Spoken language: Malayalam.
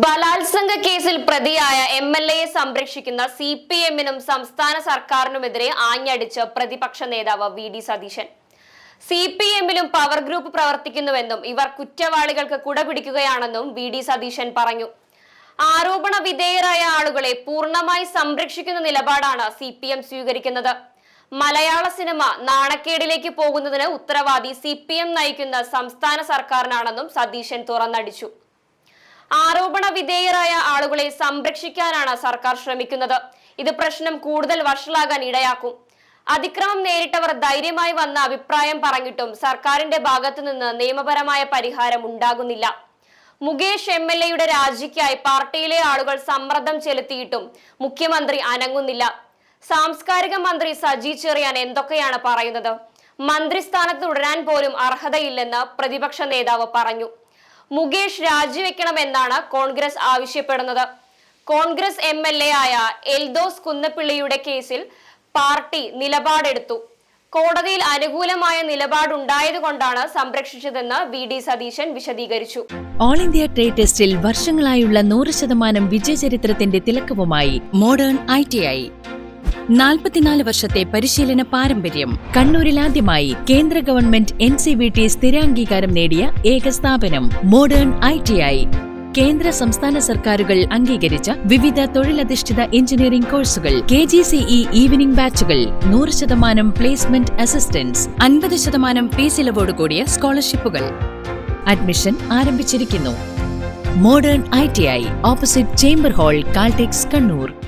ബലാത്സംഗ കേസിൽ പ്രതിയായ എം എൽ എയെ സംരക്ഷിക്കുന്ന സി പി എമ്മിനും സംസ്ഥാന സർക്കാരിനുമെതിരെ ആഞ്ഞടിച്ച് പ്രതിപക്ഷ നേതാവ് V D Satheesan. C P എമ്മിലും power group പ്രവർത്തിക്കുന്നുവെന്നും ഇവർ കുറ്റവാളികൾക്ക് കുടപിടിക്കുകയാണെന്നും വി ഡി സതീശൻ പറഞ്ഞു. ആരോപണ വിധേയരായ ആളുകളെ പൂർണമായി സംരക്ഷിക്കുന്ന നിലപാടാണ് സി പി എം സ്വീകരിക്കുന്നത്. മലയാള സിനിമ നാണക്കേടിലേക്ക് പോകുന്നതിന് ഉത്തരവാദി സി പി എം നയിക്കുന്ന സംസ്ഥാന സർക്കാരിനാണെന്നും സതീശൻ തുറന്നടിച്ചു. ആരോപണ വിധേയരായ ആളുകളെ സംരക്ഷിക്കാനാണ് സർക്കാർ ശ്രമിക്കുന്നത്. ഇത് പ്രശ്നം കൂടുതൽ വഷളാകാൻ ഇടയാക്കും. അതിക്രമം നേരിട്ടവർ ധൈര്യമായി വന്ന അഭിപ്രായം പറഞ്ഞിട്ടും സർക്കാരിന്റെ ഭാഗത്തു നിന്ന് നിയമപരമായ പരിഹാരം ഉണ്ടാകുന്നില്ല. മുകേഷ് എം എൽ എയുടെ രാജിക്കായി പാർട്ടിയിലെ ആളുകൾ സമ്മർദ്ദം ചെലുത്തിയിട്ടും മുഖ്യമന്ത്രി അനങ്ങുന്നില്ല. സാംസ്കാരിക മന്ത്രി സജി ചെറിയാൻ എന്തൊക്കെയാണ് പറയുന്നത്? മന്ത്രിസ്ഥാനത്ത് തുടരാൻ പോലും അർഹതയില്ലെന്ന് പ്രതിപക്ഷ നേതാവ് പറഞ്ഞു. മുകേഷ് രാജിവെക്കണമെന്നാണ് കോൺഗ്രസ് ആവശ്യപ്പെടുന്നത്. കോൺഗ്രസ് എം എൽ എ ആയ എൽദോസ് കുന്നപ്പിള്ളിയുടെ കേസിൽ പാർട്ടി നിലപാടെടുത്തു. കോടതിയിൽ അനുകൂലമായ നിലപാടുണ്ടായതുകൊണ്ടാണ് സംരക്ഷിച്ചതെന്ന് വി ഡി സതീശൻ വിശദീകരിച്ചു. ഓൾ ഇന്ത്യ ട്രേഡ് ടെസ്റ്റിൽ വർഷങ്ങളായുള്ള നൂറ് ശതമാനം വിജയചരിത്രത്തിന്റെ തിലക്കവുമായി മോഡേൺ ഐ ടി ഐ നാൽപ്പത്തിനാല് വർഷത്തെ പരിശീലന പാരമ്പര്യം കണ്ണൂരിൽ ആദ്യമായി കേന്ദ്ര government N C V T സ്ഥിരാംഗീകാരം നേടിയ ഏക സ്ഥാപനം മോഡേൺ ഐ ടി ഐ. കേന്ദ്ര സംസ്ഥാന സർക്കാരുകൾ അംഗീകരിച്ച വിവിധ തൊഴിലധിഷ്ഠിത എഞ്ചിനീയറിംഗ് കോഴ്സുകൾ കെ ജി സിഇ ഈവനിംഗ് ബാച്ചുകൾ നൂറ് ശതമാനം പ്ലേസ്മെന്റ് അസിസ്റ്റൻസ് അൻപത് ശതമാനം ഫീസ് കൂടിയ സ്കോളർഷിപ്പുകൾ. അഡ്മിഷൻ ആരംഭിച്ചിരിക്കുന്നു. Modern I T I opposite chamber hall Caltex Kannur.